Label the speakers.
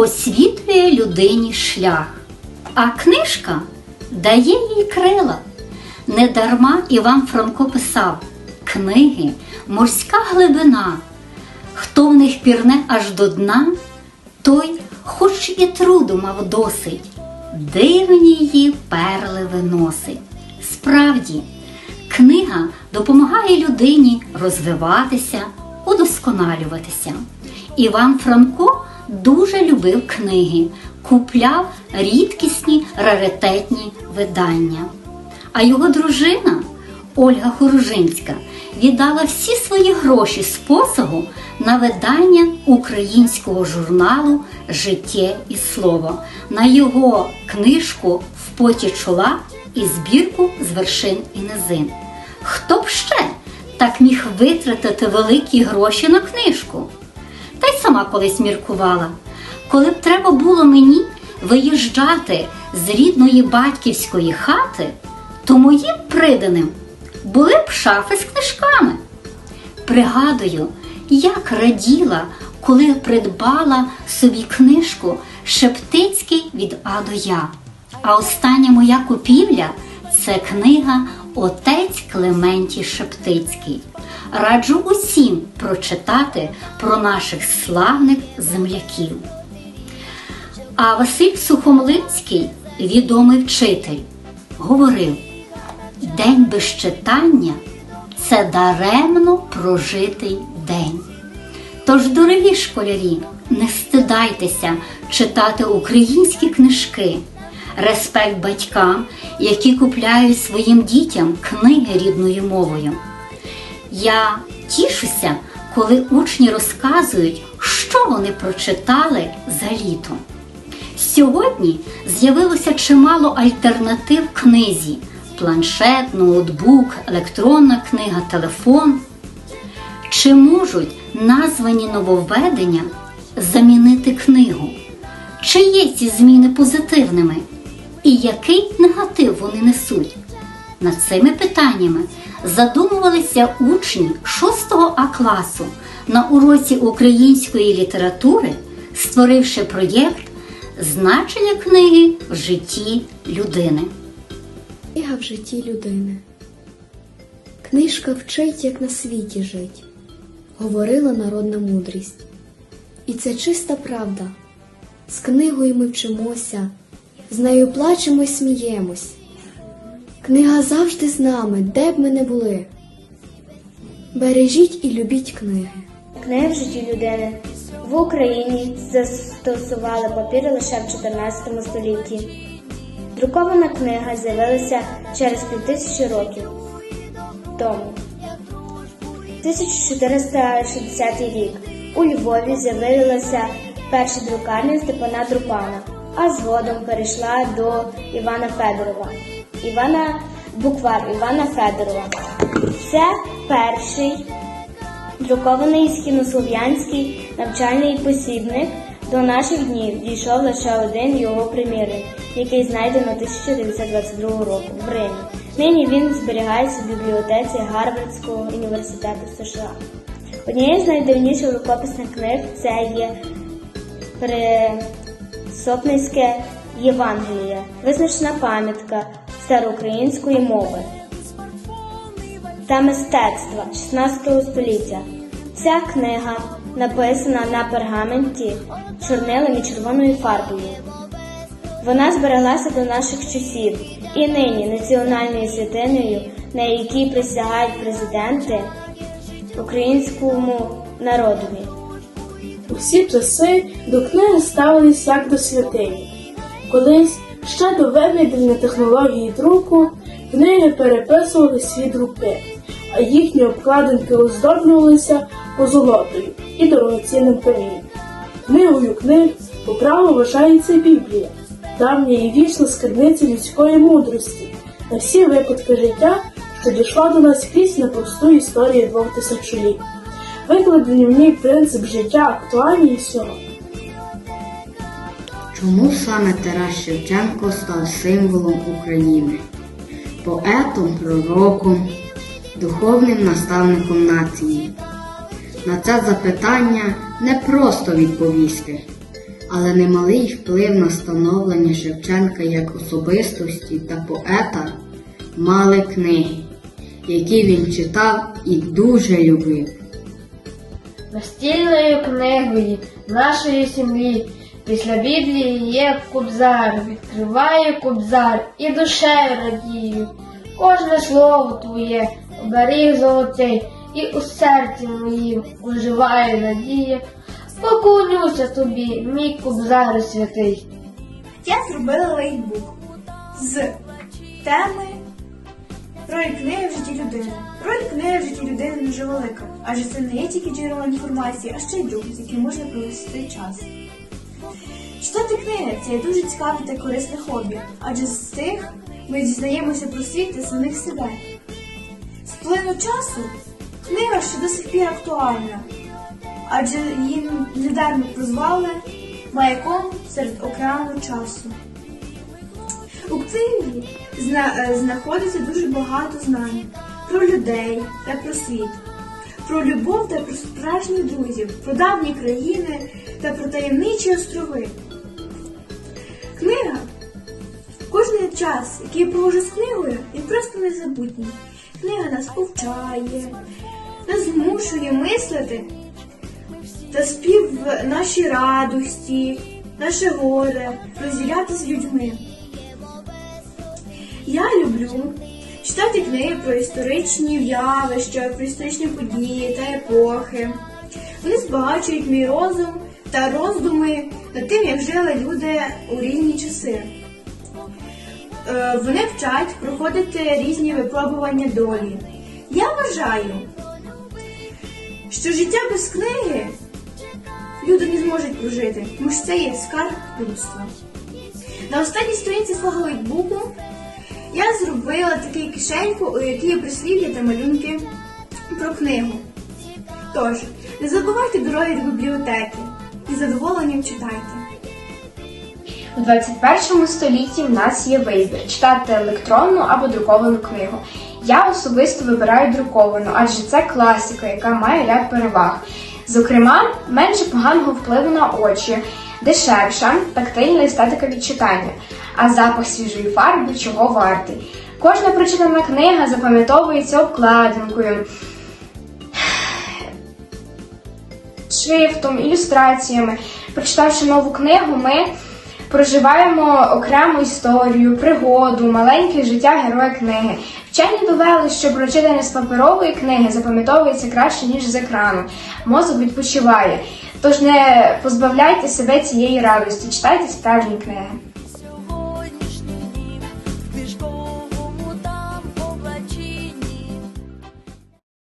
Speaker 1: освітлює людині шлях, а книжка дає їй крила. Недарма Іван Франко писав книги, морська глибина. Хто в них пірне аж до дна, той, хоч і труду мав досить, дивні її перли виносить. Справді, книга допомагає людині розвиватися, удосконалюватися. Іван Франко дуже любив книги, купляв рідкісні раритетні видання. А його дружина Ольга Хоружинська віддала всі свої гроші з посагу на видання українського журналу Життє і слово, на його книжку В поті чола і збірку з вершин і низин. Хто б ще так міг витратити великі гроші на книжку? Сама колись міркувала. Коли б треба було мені виїжджати з рідної батьківської хати, то моїм приданим були б шафи з книжками. Пригадую, як раділа, коли придбала собі книжку Шептицький від А до Я. А остання моя купівля це книга Отець Клементій Шептицький. Раджу усім прочитати про наших славних земляків. А Василь Сухомлинський, відомий вчитель, говорив: День без читання це даремно прожитий день. Тож, дорогі школярі, не стидайтеся читати українські книжки, респект батькам, які купляють своїм дітям книги рідною мовою. Я тішуся, коли учні розказують, що вони прочитали за літо. Сьогодні з'явилося чимало альтернатив книзі: планшет, ноутбук, електронна книга, телефон. Чи можуть названі нововведення замінити книгу? Чи є ці зміни позитивними? І який негатив вони несуть? Над цими питаннями задумувалися учні 6 А класу на уроці української літератури, створивши проєкт Значення книги в житті людини.
Speaker 2: Книга в житті людини. Книжка вчить, як на світі жить, говорила народна мудрість. І це чиста правда. З книгою ми вчимося, з нею плачемо й сміємось. Книга завжди з нами, де б ми не були. Бережіть і любіть книги.
Speaker 3: Книги в житті людини в Україні застосували папір лише в 14 столітті. Друкована книга з'явилася через півтисячі років тому. 1460 рік у Львові з'явилася перша друкарня Степана Друпана, а згодом перейшла до Івана Федорова. Івана буквар Івана Федорова. Це перший Друкований східнослов'янський навчальний посібник до наших днів дійшов лише один його примірник, який знайдено 1922 року в Римі. Нині він зберігається в бібліотеці Гарвардського університету США. Однією з найдавніших рукописних книг це є Присопницьке Євангеліє, визначена пам'ятка староукраїнської мови та мистецтва 16 століття. Ця книга написана на пергаменті чорнилом і червоною фарбою. Вона збереглася до наших часів і нині національною святиною, на якій присягають президенти українському народові.
Speaker 4: У всі часи до книги ставились як до святині. Колись ще до виведення технології друку книги переписували світ руки, а їхні обкладинки оздоблювалися позолотою і дорогоцінним камінням. Книгою книг по праву вважається Біблія, давня і вічна скарбниця людської мудрості на всі випадки життя, що дійшла до нас крізь непросту історію двох тисячоліть. Викладені в ній принцип життя актуальний сьогодні.
Speaker 5: Чому саме Тарас Шевченко став символом України, поетом, пророком, духовним наставником нації? На це запитання не просто відповісти, Але немалий вплив на становлення Шевченка як особистості та поета мали книги, які він читав і дуже любив.
Speaker 6: Настільною книгою нашої сім'ї після Біблії є кобзар, відкриває кобзар і душею радію. Кожне слово твоє оберіг золотий, і у серці моїм оживає надія. Поклонюся тобі, мій кобзар святий.
Speaker 7: Я зробила лейтбук з теми роль книги в житті людини. Роль книги в житті людини дуже велика, адже це не є тільки джерело інформації, а ще й друг, з яким можна провести час. Читати книги це є дуже цікаве та корисне хобі, адже з тих ми дізнаємося про світ та самих себе. З плину часу книга ще до сих пір актуальна, адже її недармо прозвали маяком серед океану часу. У книгі знаходиться дуже багато знань про людей та про світ, про любов та про справжніх друзів, про давні країни та про таємничі острови. Книга Кожний час, який я проводжу з книгою, він просто незабутній. Книга нас повчає, нас змушує мислити та спів в наші радості, наше горе, розділяти з людьми. Я люблю читати книги про історичні явища, про історичні події та епохи. Вони збагачують мій розум та роздуми над тим, як жили люди у різні часи. Е, Вони вчать проходити різні випробування долі. Я вважаю, що життя без книги люди не зможуть прожити, тому що це є скарб людства. На останній сторінці свого лейтбуку я зробила таку кишеньку, у якій прислів'я та малюнки про книгу. Тож, не забувайте дороги до бібліотеки і задоволенням читайте.
Speaker 8: У 21 столітті в нас є вибір читати електронну або друковану книгу. Я особисто вибираю друковану, адже це класика, яка має ряд переваг. Зокрема, менше поганого впливу на очі, дешевша, тактильна естетика від читання, а запах свіжої фарби чого вартий. Кожна прочитана книга запам'ятовується обкладинкою, шрифтом, ілюстраціями. Прочитавши нову книгу, ми проживаємо окрему історію, пригоду, маленьке життя героя книги. Вчені довели, що прочитане з паперової книги запам'ятовується краще, ніж з екрану. Мозок відпочиває. Тож не позбавляйте себе цієї радості, читайте справжні книги.